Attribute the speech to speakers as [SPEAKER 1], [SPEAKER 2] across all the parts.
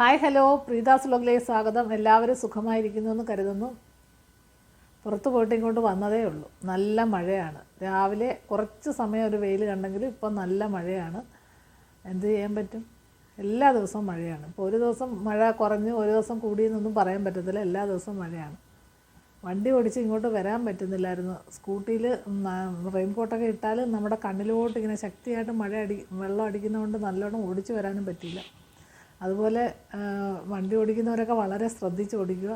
[SPEAKER 1] Hi hello. പ്രീതാസ് വ്ലോഗിലേക്ക് സ്വാഗതം. എല്ലാവരും സുഖമായിരിക്കുന്നു എന്ന് കരുതുന്നു. പുറത്ത് പോയിട്ട് ഇങ്ങോട്ട് വന്നതേ ഉള്ളൂ. നല്ല മഴയാണ്. രാവിലെ കുറച്ച് സമയം ഒരു വെയിൽ കണ്ടെങ്കിലും ഇപ്പം നല്ല മഴയാണ്. എന്ത് ചെയ്യാൻ പറ്റും? എല്ലാ ദിവസവും മഴയാണ്. ഇപ്പോൾ ഒരു ദിവസം മഴ കുറഞ്ഞ് ഒരു ദിവസം കൂടിയെന്നൊന്നും പറയാൻ പറ്റത്തില്ല. എല്ലാ ദിവസവും മഴയാണ്. വണ്ടി ഓടിച്ച് ഇങ്ങോട്ട് വരാൻ പറ്റുന്നില്ലായിരുന്നു. സ്കൂട്ടിയിൽ റെയിൻകോട്ടൊക്കെ ഇട്ടാൽ നമ്മുടെ കണ്ണിലോട്ട് ഇങ്ങനെ ശക്തിയായിട്ട് മഴ അടി വെള്ളം അടിക്കുന്നതുകൊണ്ട് നല്ലോണം ഓടിച്ച് വരാനും പറ്റിയില്ല. അതുപോലെ വണ്ടി ഓടിക്കുന്നവരൊക്കെ വളരെ ശ്രദ്ധിച്ച് ഓടിക്കുക.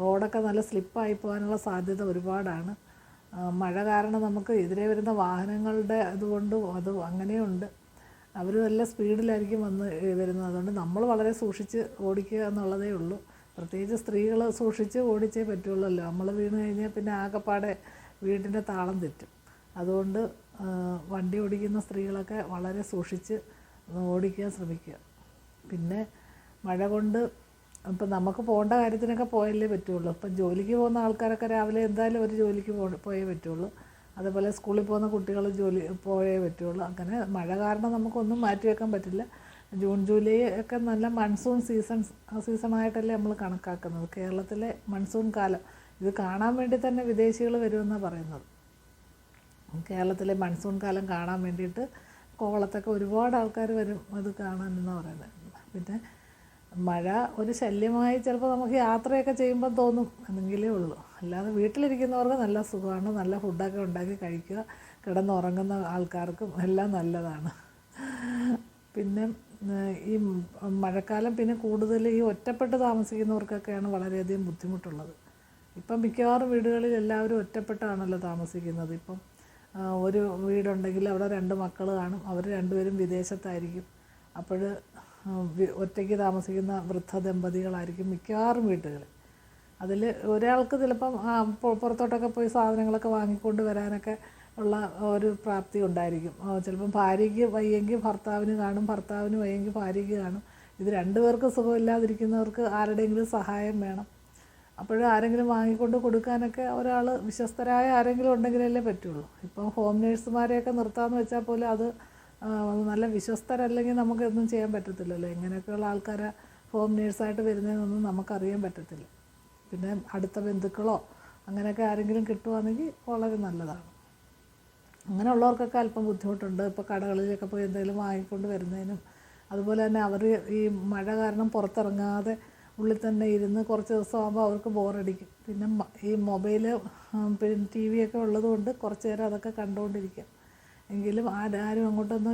[SPEAKER 1] റോഡൊക്കെ നല്ല സ്ലിപ്പായി പോകാനുള്ള സാധ്യത ഒരുപാടാണ്. മഴ കാരണം നമുക്ക് എതിരെ വരുന്ന വാഹനങ്ങളുടെ അതുകൊണ്ടും അത് അങ്ങനെയുണ്ട്. അവർ നല്ല സ്പീഡിലായിരിക്കും വന്ന് വരുന്നത്. അതുകൊണ്ട് നമ്മൾ വളരെ സൂക്ഷിച്ച് ഓടിക്കുക എന്നുള്ളതേ ഉള്ളൂ. പ്രത്യേകിച്ച് സ്ത്രീകൾ സൂക്ഷിച്ച് ഓടിച്ചേ പറ്റുള്ളല്ലോ. നമ്മൾ വീണ് കഴിഞ്ഞാൽ പിന്നെ ആകെപ്പാടെ വീടിന്റെ താളം തെറ്റും. അതുകൊണ്ട് വണ്ടി ഓടിക്കുന്ന സ്ത്രീകളൊക്കെ വളരെ സൂക്ഷിച്ച് ഓടിക്കാൻ ശ്രമിക്കുക. പിന്നെ മഴ കൊണ്ട് ഇപ്പം നമുക്ക് പോകേണ്ട കാര്യത്തിനൊക്കെ പോയല്ലേ പറ്റുള്ളൂ. ഇപ്പം ജോലിക്ക് പോകുന്ന ആൾക്കാരൊക്കെ രാവിലെ എന്തായാലും ഒരു ജോലിക്ക് പോ പോയേ പറ്റുള്ളൂ. അതേപോലെ സ്കൂളിൽ പോകുന്ന കുട്ടികൾ ജോലി പോയേ പറ്റുള്ളൂ. അങ്ങനെ മഴ കാരണം നമുക്കൊന്നും മാറ്റി വെക്കാൻ പറ്റില്ല. ജൂൺ ജൂലൈ ഒക്കെ നല്ല മൺസൂൺ സീസൺ സീസണായിട്ടല്ലേ നമ്മൾ കണക്കാക്കുന്നത്. കേരളത്തിലെ മൺസൂൺ കാലം. ഇത് കാണാൻ വേണ്ടി തന്നെ വിദേശികൾ വരുമെന്നാണ് പറയുന്നത്. കേരളത്തിലെ മൺസൂൺ കാലം കാണാൻ വേണ്ടിയിട്ട് കോവളത്തൊക്കെ ഒരുപാട് ആൾക്കാർ വരും അത് കാണാൻ എന്നാണ് പറയുന്നത്. പിന്നെ മഴ ഒരു ശല്യമായി ചിലപ്പോൾ നമുക്ക് യാത്രയൊക്കെ ചെയ്യുമ്പോൾ തോന്നും എന്നെങ്കിലേ ഉള്ളൂ. അല്ലാതെ വീട്ടിലിരിക്കുന്നവർക്ക് നല്ല സുഖമാണ്. നല്ല ഫുഡൊക്കെ ഉണ്ടാക്കി കഴിക്കുക. കിടന്നുറങ്ങുന്ന ആൾക്കാർക്കും എല്ലാം നല്ലതാണ്. പിന്നെ ഈ മഴക്കാലം പിന്നെ കൂടുതൽ ഈ ഒറ്റപ്പെട്ട് താമസിക്കുന്നവർക്കൊക്കെയാണ് വളരെയധികം ബുദ്ധിമുട്ടുള്ളത്. ഇപ്പം മിക്കവാറും വീടുകളിൽ എല്ലാവരും ഒറ്റപ്പെട്ടാണല്ലോ താമസിക്കുന്നത്. ഇപ്പം ഒരു വീടുണ്ടെങ്കിൽ അവിടെ രണ്ട് മക്കൾ കാണും. അവർ രണ്ടുപേരും വിദേശത്തായിരിക്കും. അപ്പോൾ ഒറ്റയ്ക്ക് താമസിക്കുന്ന വൃദ്ധ ദമ്പതികളായിരിക്കും മിക്കവാറും വീട്ടുകളിൽ. അതിൽ ഒരാൾക്ക് ചിലപ്പം പുറത്തോട്ടൊക്കെ പോയി സാധനങ്ങളൊക്കെ വാങ്ങിക്കൊണ്ട് വരാനൊക്കെ ഉള്ള ഒരു പ്രാപ്തി ഉണ്ടായിരിക്കും. ചിലപ്പം ഭാര്യയ്ക്ക് വയ്യെങ്കിൽ ഭർത്താവിന് കാണും ഭർത്താവിന് വയ്യെങ്കിൽ ഭാര്യയ്ക്ക് കാണും. ഇത് രണ്ടുപേർക്ക് സുഖമില്ലാതിരിക്കുന്നവർക്ക് ആരുടെയെങ്കിലും സഹായം വേണം. അപ്പോഴും ആരെങ്കിലും വാങ്ങിക്കൊണ്ട് കൊടുക്കാനൊക്കെ ഒരാൾ വിശ്വസ്തരായ ആരെങ്കിലും ഉണ്ടെങ്കിലല്ലേ പറ്റുള്ളൂ. ഇപ്പം ഹോം നേഴ്സുമാരെയൊക്കെ നിർത്താമെന്ന് വെച്ചാൽ പോലും അത് നല്ല വിശ്വസ്തരല്ലെങ്കിൽ നമുക്കൊന്നും ചെയ്യാൻ പറ്റത്തില്ലല്ലോ. ഇങ്ങനെയൊക്കെയുള്ള ആൾക്കാരെ ഹോം നേഴ്സായിട്ട് വരുന്നതെന്നൊന്നും നമുക്കറിയാൻ പറ്റത്തില്ല. പിന്നെ അടുത്ത ബന്ധുക്കളോ അങ്ങനെയൊക്കെ ആരെങ്കിലും കിട്ടുവാണെങ്കിൽ വളരെ നല്ലതാണ്. അങ്ങനെയുള്ളവർക്കൊക്കെ അല്പം ബുദ്ധിമുട്ടുണ്ട്. ഇപ്പോൾ കടകളിലൊക്കെ പോയി എന്തെങ്കിലും വാങ്ങിക്കൊണ്ട് വരുന്നതിനും അതുപോലെ തന്നെ അവർ ഈ മഴ കാരണം പുറത്തിറങ്ങാതെ ഉള്ളിൽ തന്നെ ഇരുന്ന് കുറച്ച് ദിവസമാകുമ്പോൾ അവർക്ക് ബോറടിക്കും. പിന്നെ ഈ മൊബൈൽ പിന്നെ ടി ഒക്കെ ഉള്ളതുകൊണ്ട് കുറച്ച് നേരം അതൊക്കെ കണ്ടുകൊണ്ടിരിക്കാം എങ്കിലും ആരും ആരും അങ്ങോട്ടൊന്ന്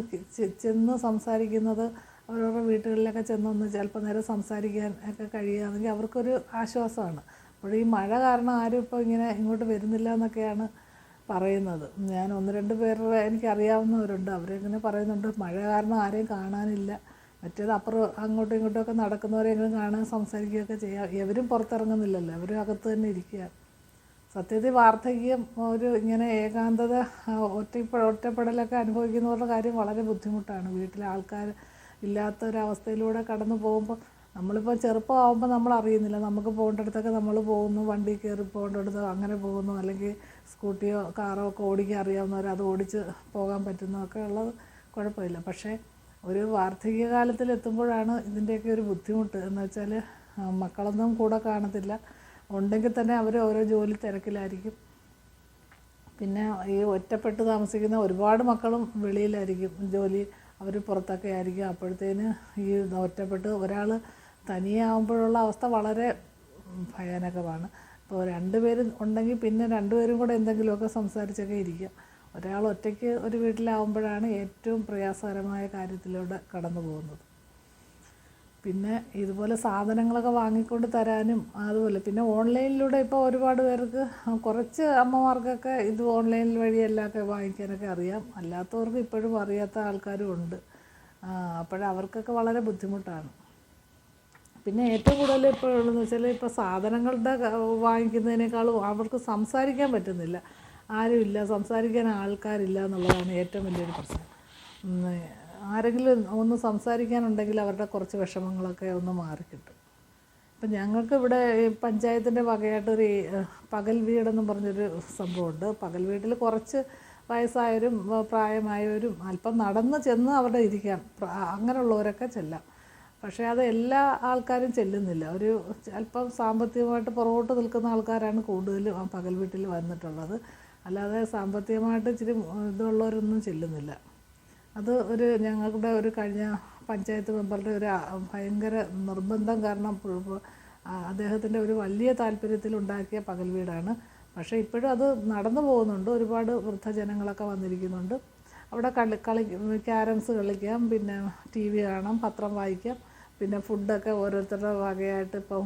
[SPEAKER 1] ചെന്ന് സംസാരിക്കുന്നത് അവരവരുടെ വീട്ടുകളിലൊക്കെ ചെന്നൊന്ന് ചിലപ്പോൾ നേരം സംസാരിക്കാൻ ഒക്കെ കഴിയുകയാണെങ്കിൽ അവർക്കൊരു ആശ്വാസമാണ്. അപ്പോൾ ഈ മഴ കാരണം ആരും ഇപ്പോൾ ഇങ്ങനെ ഇങ്ങോട്ട് വരുന്നില്ല എന്നൊക്കെയാണ് പറയുന്നത്. ഞാൻ ഒന്ന് രണ്ട് പേരുടെ എനിക്കറിയാവുന്നവരുണ്ട്. അവരിങ്ങനെ പറയുന്നുണ്ട് മഴ കാരണം ആരെയും കാണാനില്ല. മറ്റേത് അപ്പുറം അങ്ങോട്ടും ഇങ്ങോട്ടും ഒക്കെ നടക്കുന്നവരെങ്കിലും കാണാൻ സംസാരിക്കുകയൊക്കെ ചെയ്യാം. എവരും പുറത്തിറങ്ങുന്നില്ലല്ലോ. അവരും അകത്ത് തന്നെ ഇരിക്കുക സത്യത്തിൽ വാർദ്ധക്യം ഒരു ഇങ്ങനെ ഏകാന്തത ഒറ്റ ഒറ്റപ്പെ ഒറ്റപ്പെടലൊക്കെ അനുഭവിക്കുന്നവരുടെ കാര്യം വളരെ ബുദ്ധിമുട്ടാണ്. വീട്ടിലെ ആൾക്കാർ ഇല്ലാത്ത ഒരവസ്ഥയിലൂടെ കടന്നു പോകുമ്പോൾ നമ്മളിപ്പോൾ ചെറുപ്പമാകുമ്പോൾ നമ്മൾ അറിയുന്നില്ല. നമുക്ക് പോകേണ്ടടുത്തൊക്കെ നമ്മൾ പോകുന്നു വണ്ടി കയറി പോകേണ്ടടുത്ത് അങ്ങനെ പോകുന്നു അല്ലെങ്കിൽ സ്കൂട്ടിയോ കാറോ ഒക്കെ ഓടിക്കാൻ അറിയാവുന്നവർ അത് ഓടിച്ച് പോകാൻ പറ്റുന്നതൊക്കെ ഉള്ളത് കുഴപ്പമില്ല. പക്ഷേ ഒരു വാർദ്ധക്യകാലത്തിൽ എത്തുമ്പോഴാണ് ഇതിന്റെയൊക്കെ ഒരു ബുദ്ധിമുട്ട്. എന്ന് വെച്ചാൽ മക്കളൊന്നും കൂടെ കാണത്തില്ല. ഉണ്ടെങ്കിൽ തന്നെ അവർ ഓരോ ജോലി തിരക്കിലായിരിക്കും. പിന്നെ ഈ ഒറ്റപ്പെട്ട് താമസിക്കുന്ന ഒരുപാട് മക്കളും വെളിയിലായിരിക്കും ജോലി അവർ പുറത്തൊക്കെ ആയിരിക്കും. അപ്പോഴത്തേന് ഈ ഒറ്റപ്പെട്ട് ഒരാൾ തനിയെ ആകുമ്പോഴുള്ള അവസ്ഥ വളരെ ഭയാനകമാണ്. ഇപ്പോൾ രണ്ടുപേരും ഉണ്ടെങ്കിൽ പിന്നെ രണ്ടുപേരും കൂടെ എന്തെങ്കിലുമൊക്കെ സംസാരിച്ചൊക്കെ ഇരിക്കുക ഒരാൾ ഒറ്റയ്ക്ക് ഒരു വീട്ടിലാവുമ്പോഴാണ് ഏറ്റവും പ്രയാസകരമായ കാര്യത്തിലൂടെ കടന്നു പോകുന്നത് പിന്നെ ഇതുപോലെ സാധനങ്ങളൊക്കെ വാങ്ങിക്കൊണ്ട് തരാനും അതുപോലെ. പിന്നെ ഓൺലൈനിലൂടെ ഇപ്പോൾ ഒരുപാട് പേർക്ക് കുറച്ച് അമ്മമാർക്കൊക്കെ ഇത് ഓൺലൈനിൽ വഴിയെല്ലാമൊക്കെ വാങ്ങിക്കാനൊക്കെ അറിയാം. അല്ലാത്തവർക്ക് ഇപ്പോഴും അറിയാത്ത ആൾക്കാരും ഉണ്ട്. അപ്പോഴവർക്കൊക്കെ വളരെ ബുദ്ധിമുട്ടാണ്. പിന്നെ ഏറ്റവും കൂടുതൽ ഇപ്പോൾ ഉള്ളതെന്ന് വെച്ചാൽ ഇപ്പോൾ സാധനങ്ങളുടെ വാങ്ങിക്കുന്നതിനേക്കാളും അവർക്ക് സംസാരിക്കാൻ പറ്റുന്നില്ല. ആരുമില്ല സംസാരിക്കാൻ ആൾക്കാരില്ല എന്നുള്ളതാണ് ഏറ്റവും വലിയൊരു പ്രശ്നം. ആരെങ്കിലും ഒന്ന് സംസാരിക്കാനുണ്ടെങ്കിൽ അവരുടെ കുറച്ച് വിഷമങ്ങളൊക്കെ ഒന്ന് മാറിക്കിട്ടും അപ്പം ഞങ്ങൾക്ക് ഇവിടെ പഞ്ചായത്തിന്റെ വകയായിട്ടൊരു പകൽ വീടെന്ന് പറഞ്ഞൊരു സംഭവമുണ്ട്. പകൽ വീട്ടിൽ കുറച്ച് വയസ്സായവരും പ്രായമായവരും അല്പം നടന്ന് ചെന്ന് അവിടെ ഇരിക്കാം. അങ്ങനെയുള്ളവരൊക്കെ ചെല്ലാം. പക്ഷേ അത് എല്ലാ ആൾക്കാരും ചെല്ലുന്നില്ല. ഒരു അല്പം സാമ്പത്തികമായിട്ട് പുറകോട്ട് നിൽക്കുന്ന ആൾക്കാരാണ് കൂടുതലും ആ പകൽ വീട്ടിൽ വന്നിട്ടുള്ളത്. അല്ലാതെ സാമ്പത്തികമായിട്ട് ഇച്ചിരി ഇതുള്ളവരൊന്നും ചെല്ലുന്നില്ല. അത് ഒരു ഞങ്ങളുടെ ഒരു കഴിഞ്ഞ പഞ്ചായത്ത് മെമ്പറുടെ ഒരു ഭയങ്കര നിർബന്ധം കാരണം അദ്ദേഹത്തിന്റെ ഒരു വലിയ താല്പര്യത്തിൽ ഉണ്ടാക്കിയ പകൽ വീടാണ്. പക്ഷേ ഇപ്പോഴും അത് നടന്നു പോകുന്നുണ്ട്. ഒരുപാട് വൃദ്ധജനങ്ങളൊക്കെ വന്നിരിക്കുന്നുണ്ട്. അവിടെ കളി കളി ക്യാരംസ് കളിക്കാം പിന്നെ ടി വി കാണാം പത്രം വായിക്കാം പിന്നെ ഫുഡൊക്കെ ഓരോരുത്തരുടെ വകയായിട്ട് ഇപ്പോൾ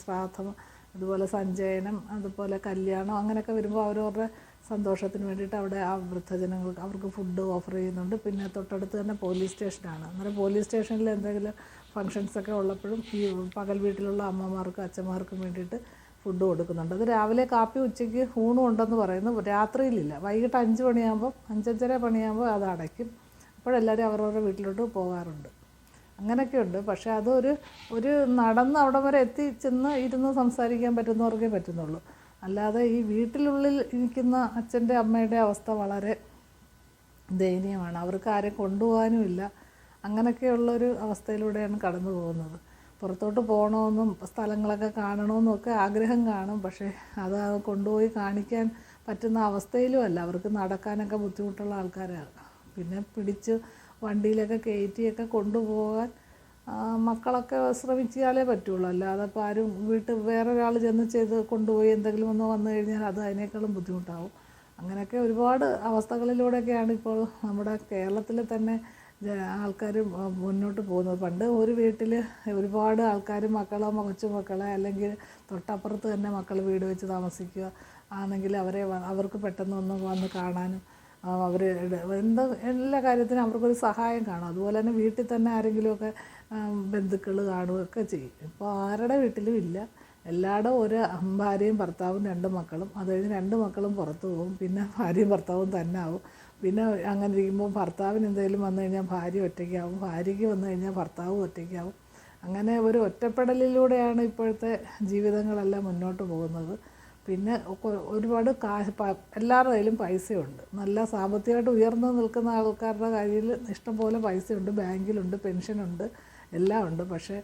[SPEAKER 1] ശ്രാദ്ധം അതുപോലെ സഞ്ചയനം അതുപോലെ കല്യാണം അങ്ങനെയൊക്കെ വരുമ്പോൾ അവരവരുടെ സന്തോഷത്തിന് വേണ്ടിയിട്ട് അവിടെ ആ വൃദ്ധജനങ്ങൾക്ക് അവർക്ക് ഫുഡ് ഓഫർ ചെയ്യുന്നുണ്ട്. പിന്നെ തൊട്ടടുത്ത് തന്നെ പോലീസ് സ്റ്റേഷനാണ് അന്നേരം പോലീസ് സ്റ്റേഷനിൽ എന്തെങ്കിലും ഫങ്ഷൻസൊക്കെ ഉള്ളപ്പോഴും ഈ പകൽ വീട്ടിലുള്ള അമ്മമാർക്കും അച്ഛന്മാർക്കും വേണ്ടിയിട്ട് ഫുഡ് കൊടുക്കുന്നുണ്ട്. അത് രാവിലെ കാപ്പി ഉച്ചയ്ക്ക് ഊണും ഉണ്ടെന്ന് പറയുന്നു. രാത്രിയിലില്ല. വൈകിട്ട് അഞ്ച് മണിയാകുമ്പോൾ അഞ്ചഞ്ചര മണിയാകുമ്പോൾ അത് അടയ്ക്കും. അപ്പോഴെല്ലാവരും അവരവരുടെ വീട്ടിലോട്ട് പോകാറുണ്ട്. അങ്ങനെയൊക്കെയുണ്ട്. പക്ഷേ അതൊരു ഒരു നടന്ന് അവിടെ വരെ എത്തി ചെന്ന് ഇരുന്ന് സംസാരിക്കാൻ പറ്റുന്നവർക്കേ പറ്റുന്നുള്ളൂ. അല്ലാതെ ഈ വീട്ടിലുള്ളിൽ ഇരിക്കുന്ന അച്ഛന്റെ അമ്മയുടെ അവസ്ഥ വളരെ ദയനീയമാണ്. അവർക്ക് ആരെ കൊണ്ടുപോകാനുമില്ല അങ്ങനെയൊക്കെയുള്ളൊരു അവസ്ഥയിലൂടെയാണ് കടന്നു പോകുന്നത്. പുറത്തോട്ട് പോകണമെന്നും സ്ഥലങ്ങളൊക്കെ കാണണമെന്നും ഒക്കെ ആഗ്രഹം കാണും. പക്ഷേ അത് കൊണ്ടുപോയി കാണിക്കാൻ പറ്റുന്ന അവസ്ഥയിലും അല്ല. അവർക്ക് നടക്കാനൊക്കെ ബുദ്ധിമുട്ടുള്ള ആൾക്കാരാണ്. പിന്നെ പിടിച്ച് വണ്ടിയിലൊക്കെ കയറ്റിയൊക്കെ കൊണ്ടുപോകാൻ മക്കളൊക്കെ ശ്രമിച്ചാലേ പറ്റുള്ളൂ. അല്ലാതെ ഇപ്പോൾ ആരും വീട്ടിൽ വേറൊരാൾ ചെന്ന് ചെയ്ത് കൊണ്ടുപോയി എന്തെങ്കിലും ഒന്ന് വന്നു കഴിഞ്ഞാൽ അത് അതിനേക്കാളും ബുദ്ധിമുട്ടാവും. അങ്ങനെയൊക്കെ ഒരുപാട് അവസ്ഥകളിലൂടെയൊക്കെയാണ് ഇപ്പോൾ നമ്മുടെ കേരളത്തിൽ തന്നെ ആൾക്കാർ മുന്നോട്ട് പോകുന്നത്. പണ്ട് ഒരു വീട്ടിൽ ഒരുപാട് ആൾക്കാർ മക്കളോ കൊച്ചുമക്കളെ അല്ലെങ്കിൽ തൊട്ടപ്പുറത്ത് തന്നെ മക്കൾ വീട് വെച്ച് താമസിക്കുക ആണെങ്കിൽ അവരെ അവർക്ക് പെട്ടെന്ന് ഒന്ന് വന്ന് കാണാനും അവർ എന്താ എല്ലാ കാര്യത്തിനും അവർക്കൊരു സഹായം കാണും. അതുപോലെ തന്നെ വീട്ടിൽ തന്നെ ആരെങ്കിലുമൊക്കെ ബന്ധുക്കൾ കാണുകയൊക്കെ ചെയ്യും. ഇപ്പോൾ ആരുടെ വീട്ടിലും ഇല്ല. എല്ലായിടും ഒരു ഭാര്യയും ഭർത്താവും രണ്ട് മക്കളും. അത് കഴിഞ്ഞ് രണ്ട് മക്കളും പുറത്തു പോകും. പിന്നെ ഭാര്യയും ഭർത്താവും തന്നെ ആവും. പിന്നെ അങ്ങനെ ഇരിക്കുമ്പോൾ ഭർത്താവിന് എന്തെങ്കിലും വന്നു കഴിഞ്ഞാൽ ഭാര്യ ഒറ്റയ്ക്കാവും. ഭാര്യയ്ക്ക് വന്നു കഴിഞ്ഞാൽ ഭർത്താവും ഒറ്റയ്ക്കാവും. അങ്ങനെ ഒരു ഒറ്റപ്പെടലിലൂടെയാണ് ഇപ്പോഴത്തെ ജീവിതങ്ങളെല്ലാം മുന്നോട്ട് പോകുന്നത്. പിന്നെ ഒരുപാട് കാശ് എല്ലാവരുടെ കയ്യിലും പൈസയുണ്ട്. നല്ല സാമ്പത്തികമായിട്ട് ഉയർന്നു നിൽക്കുന്ന ആൾക്കാരുടെ കയ്യിൽ ഇഷ്ടംപോലെ പൈസയുണ്ട്. ബാങ്കിലുണ്ട് പെൻഷനുണ്ട് എല്ലാം ഉണ്ട്. പക്ഷേ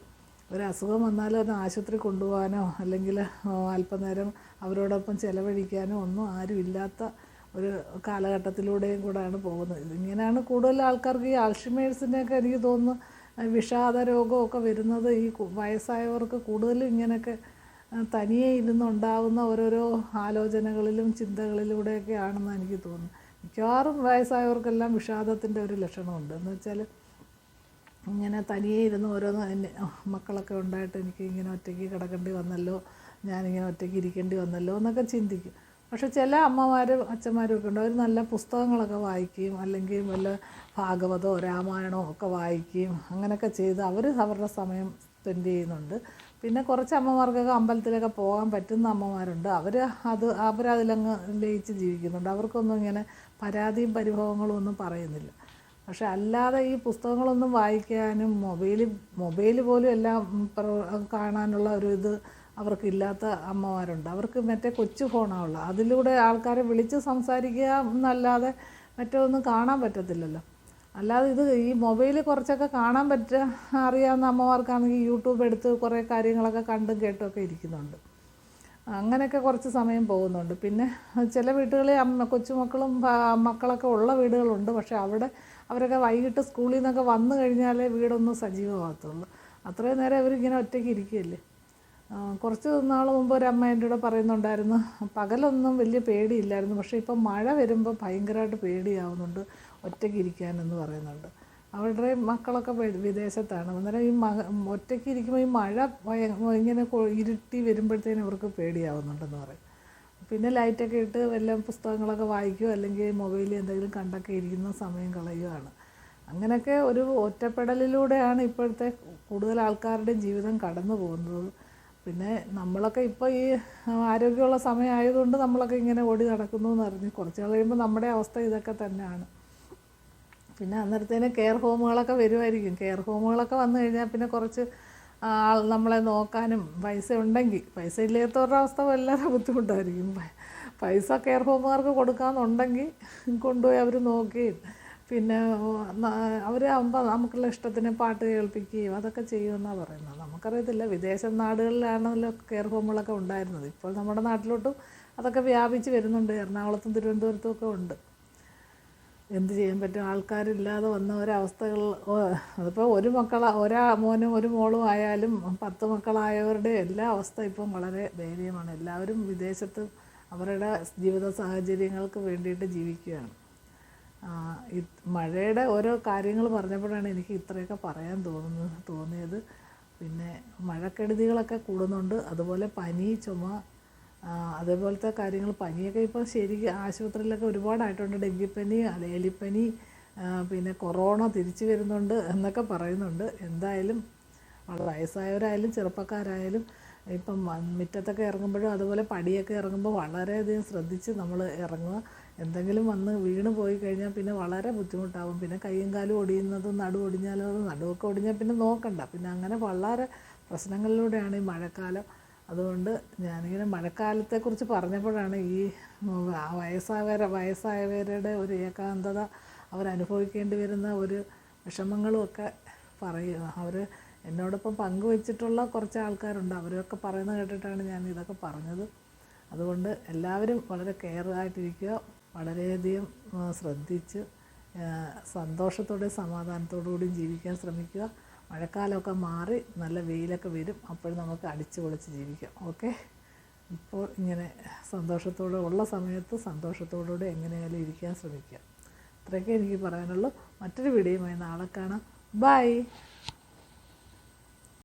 [SPEAKER 1] ഒരു അസുഖം വന്നാൽ ഒന്ന് ആശുപത്രി കൊണ്ടുപോകാനോ അല്ലെങ്കിൽ അല്പനേരം അവരോടൊപ്പം ചിലവഴിക്കാനോ ഒന്നും ആരും ഇല്ലാത്ത ഒരു കാലഘട്ടത്തിലൂടെയും കൂടെയാണ് പോകുന്നത്. ഇതിങ്ങനെയാണ് കൂടുതൽ ആൾക്കാർക്ക് ഈ അൾഷിമേഴ്സിന്റെയൊക്കെ എനിക്ക് തോന്നുന്നു വിഷാദ രോഗമൊക്കെ വരുന്നത് ഈ വയസ്സായവർക്ക് കൂടുതലും ഇങ്ങനെയൊക്കെ തനിയെ ഇരുന്നുണ്ടാവുന്ന ഓരോരോ ആലോചനകളിലും ചിന്തകളിലൂടെയൊക്കെ ആണെന്ന് എനിക്ക് തോന്നുന്നു. മിക്കവാറും വയസ്സായവർക്കെല്ലാം വിഷാദത്തിന്റെ ഒരു ലക്ഷണമുണ്ട്. എന്ന് വെച്ചാൽ ഇങ്ങനെ തനിയെ ഇരുന്ന് ഓരോന്ന് എന്റെ മക്കളൊക്കെ ഉണ്ടായിട്ട് എനിക്ക് ഇങ്ങനെ ഒറ്റയ്ക്ക് കിടക്കേണ്ടി വന്നല്ലോ ഞാനിങ്ങനെ ഒറ്റയ്ക്ക് ഇരിക്കേണ്ടി വന്നല്ലോ എന്നൊക്കെ ചിന്തിക്കും. പക്ഷെ ചില അമ്മമാരും അച്ഛന്മാരും ഒക്കെ ഉണ്ട്. അവർ നല്ല പുസ്തകങ്ങളൊക്കെ വായിക്കുകയും അല്ലെങ്കിൽ വല്ല ഭാഗവതോ രാമായണമോ ഒക്കെ വായിക്കുകയും അങ്ങനെയൊക്കെ ചെയ്ത് അവർ അവരുടെ സമയം സ്പെൻഡ് ചെയ്യുന്നുണ്ട്. പിന്നെ കുറച്ച് അമ്മമാർക്കൊക്കെ അമ്പലത്തിലൊക്കെ പോകാൻ പറ്റുന്ന അമ്മമാരുണ്ട്. അവർ അത് അവരതിലങ്ങ് ലയിച്ച് ജീവിക്കുന്നുണ്ട്. അവർക്കൊന്നും ഇങ്ങനെ പരാതിയും പരിഭവങ്ങളും ഒന്നും പറയുന്നില്ല. പക്ഷെ അല്ലാതെ ഈ പുസ്തകങ്ങളൊന്നും വായിക്കാനും മൊബൈൽ മൊബൈൽ പോലും എല്ലാം കാണാനുള്ള ഒരു ഇത് അവർക്കില്ലാത്ത അമ്മമാരുണ്ട്. അവർക്ക് മറ്റേ കൊച്ചു ഫോണാണുള്ളത് അതിലൂടെ ആൾക്കാരെ വിളിച്ച് സംസാരിക്കുക എന്നല്ലാതെ മറ്റൊന്നും കാണാൻ പറ്റത്തില്ലല്ലോ. അല്ലാതെ ഇത് ഈ മൊബൈൽ കുറച്ചൊക്കെ കാണാൻ പറ്റുക അറിയാവുന്ന അമ്മമാർക്കാണെങ്കിൽ യൂട്യൂബ് എടുത്ത് കുറേ കാര്യങ്ങളൊക്കെ കണ്ടും കേട്ടുമൊക്കെ ഇരിക്കുന്നുണ്ട്. അങ്ങനെയൊക്കെ കുറച്ച് സമയം പോകുന്നുണ്ട്. പിന്നെ ചില വീടുകളിൽ അമ്മ കൊച്ചുമക്കളും മക്കളൊക്കെ ഉള്ള വീടുകളുണ്ട്. പക്ഷേ അവിടെ അവരൊക്കെ വൈകിട്ട് സ്കൂളിൽ നിന്നൊക്കെ വന്നു കഴിഞ്ഞാലേ വീടൊന്നും സജീവമാകത്തുള്ളൂ. അത്രയും നേരം അവരിങ്ങനെ ഒറ്റയ്ക്ക് ഇരിക്കുകയല്ലേ? കുറച്ച് നാൾ മുമ്പ് ഒരു അമ്മ എന്റെ കൂടെ പറയുന്നുണ്ടായിരുന്നു പകലൊന്നും വലിയ പേടിയില്ലായിരുന്നു. പക്ഷേ ഇപ്പം മഴ വരുമ്പോൾ ഭയങ്കരമായിട്ട് പേടിയാവുന്നുണ്ട്. ഒറ്റയ്ക്ക് ഇരിക്കാനെന്ന് പറയുന്നുണ്ട്. അവരുടെ മക്കളൊക്കെ വിദേശത്താണ്. അന്നേരം ഈ മക ഒറ്റയ്ക്ക് ഇരിക്കുമ്പോൾ ഈ മഴ ഇങ്ങനെ ഇരുട്ടി വരുമ്പോഴത്തേനും അവർക്ക് പേടിയാവുന്നുണ്ടെന്ന് പറയും. പിന്നെ ലൈറ്റൊക്കെ ഇട്ട് വല്ല പുസ്തകങ്ങളൊക്കെ വായിക്കുകയോ അല്ലെങ്കിൽ മൊബൈലിൽ എന്തെങ്കിലും കണ്ടൊക്കെ ഇരിക്കുന്ന സമയം കളയുകയാണ് അങ്ങനെയൊക്കെ ഒരു ഒറ്റപ്പെടലിലൂടെയാണ് ഇപ്പോഴത്തെ കൂടുതൽ ആൾക്കാരുടെയും ജീവിതം കടന്നു പോകുന്നത്. പിന്നെ നമ്മളൊക്കെ ഇപ്പോൾ ഈ ആരോഗ്യമുള്ള സമയമായതുകൊണ്ട് നമ്മളൊക്കെ ഇങ്ങനെ ഓടി നടക്കുന്നു എന്ന് അറിഞ്ഞ് കുറച്ച് കഴിയുമ്പോൾ നമ്മുടെ അവസ്ഥ ഇതൊക്കെ തന്നെയാണ്. പിന്നെ അന്നേരത്തേന് കെയർ ഹോമുകളൊക്കെ വരുമായിരിക്കും. കെയർ ഹോമുകളൊക്കെ വന്നു കഴിഞ്ഞാൽ പിന്നെ കുറച്ച് ആൾ നമ്മളെ നോക്കാനും പൈസ ഉണ്ടെങ്കിൽ പൈസ ഇല്ലാത്തവരുടെ അവസ്ഥ വല്ലാതെ ബുദ്ധിമുട്ടായിരിക്കും. പൈസ കെയർ ഹോമുകാർക്ക് കൊടുക്കാമെന്നുണ്ടെങ്കിൽ കൊണ്ടുപോയി അവർ നോക്കുകയും പിന്നെ അവരാകുമ്പോൾ നമുക്കുള്ള ഇഷ്ടത്തിന് പാട്ട് കേൾപ്പിക്കുകയും അതൊക്കെ ചെയ്യുമെന്നാണ് പറയുന്നത്. നമുക്കറിയത്തില്ല വിദേശ നാടുകളിലാണല്ലോ കെയർ ഹോമുകളൊക്കെ ഉണ്ടായിരുന്നത്. ഇപ്പോൾ നമ്മുടെ നാട്ടിലോട്ടും അതൊക്കെ വ്യാപിച്ച് വരുന്നുണ്ട്. എറണാകുളത്തും തിരുവനന്തപുരത്തും ഒക്കെ ഉണ്ട്. എന്ത് ചെയ്യാൻ പറ്റും? ആൾക്കാരില്ലാതെ വന്ന ഒരവസ്ഥകൾ അതിപ്പോൾ ഒരു മക്കള ഒരാ മോനും ഒരു മോളും ആയാലും പത്ത് മക്കളായവരുടെ എല്ലാ അവസ്ഥ ഇപ്പം വളരെ ദയനീയമാണ്. എല്ലാവരും വിദേശത്ത് അവരുടെ ജീവിത സാഹചര്യങ്ങൾക്ക് വേണ്ടിയിട്ട് ജീവിക്കുകയാണ്. മഴയുടെ ഓരോ കാര്യങ്ങൾ പറഞ്ഞപ്പോഴാണ് എനിക്ക് ഇത്രയൊക്കെ പറയാൻ തോന്നുന്നത് തോന്നിയത്. പിന്നെ മഴക്കെടുതികളൊക്കെ കൂടുന്നുണ്ട്. അതുപോലെ പനി ചുമ അതേപോലത്തെ കാര്യങ്ങൾ പനിയൊക്കെ ഇപ്പോൾ ശരിക്കും ആശുപത്രിയിലൊക്കെ ഒരുപാടായിട്ടുണ്ട്. ഡെങ്കിപ്പനി അലയലിപ്പനി ആ, പിന്നെ കൊറോണ തിരിച്ചു വരുന്നുണ്ട് എന്നൊക്കെ പറയുന്നുണ്ട്. എന്തായാലും വയസ്സായവരായാലും ചെറുപ്പക്കാരായാലും ഇപ്പം മുറ്റത്തൊക്കെ ഇറങ്ങുമ്പോഴും അതുപോലെ പടിയൊക്കെ ഇറങ്ങുമ്പോൾ വളരെയധികം ശ്രദ്ധിച്ച് നമ്മൾ ഇറങ്ങുക. എന്തെങ്കിലും വന്ന് വീണ് പോയി കഴിഞ്ഞാൽ പിന്നെ വളരെ ബുദ്ധിമുട്ടാവും. പിന്നെ കൈയും കാലും ഒടിയുന്നതും നടു ഒടിഞ്ഞാലും അത് നടുവൊക്കെ ഒടിഞ്ഞാൽ പിന്നെ നോക്കണ്ട. പിന്നെ അങ്ങനെ വളരെ പ്രശ്നങ്ങളിലൂടെയാണ് ഈ മഴക്കാലം അതുകൊണ്ട് ഞാനിങ്ങനെ മഴക്കാലത്തെക്കുറിച്ച് പറഞ്ഞപ്പോഴാണ് ഈ വയസ്സായവരെ വയസ്സായവരുടെ ഒരു ഏകാന്തത അവരനുഭവിക്കേണ്ടി വരുന്ന ഒരു വിഷമങ്ങളും ഒക്കെ പറയുക. അവർ എന്നോടൊപ്പം പങ്കുവച്ചിട്ടുള്ള കുറച്ച് ആൾക്കാരുണ്ട് അവരൊക്കെ പറയുന്നത് കേട്ടിട്ടാണ് ഞാൻ ഇതൊക്കെ പറഞ്ഞത്. അതുകൊണ്ട് എല്ലാവരും വളരെ കെയർ ആയിട്ടിരിക്കുക. വളരെയധികം ആ, ശ്രദ്ധിച്ച് സന്തോഷത്തോടെയും സന്തോഷത്തോടെയും സമാധാനത്തോടുകൂടിയും ജീവിക്കാൻ ശ്രമിക്കുക. മഴക്കാലമൊക്കെ മാറി നല്ല വെയിലൊക്കെ വരും അപ്പോൾ നമുക്ക് അടിച്ചു പൊളിച്ച് ജീവിക്കാം. ഓക്കെ? ഇപ്പോൾ ഇങ്ങനെ സന്തോഷത്തോടെ ഉള്ള സമയത്ത് സന്തോഷത്തോടുകൂടെ എങ്ങനെയായാലും ഇരിക്കാൻ ശ്രമിക്കുക ഇത്രയൊക്കെ എനിക്ക് പറയാനുള്ളൂ. മറ്റൊരു വീഡിയോയുമായി നാളെ കാണാം. ബൈ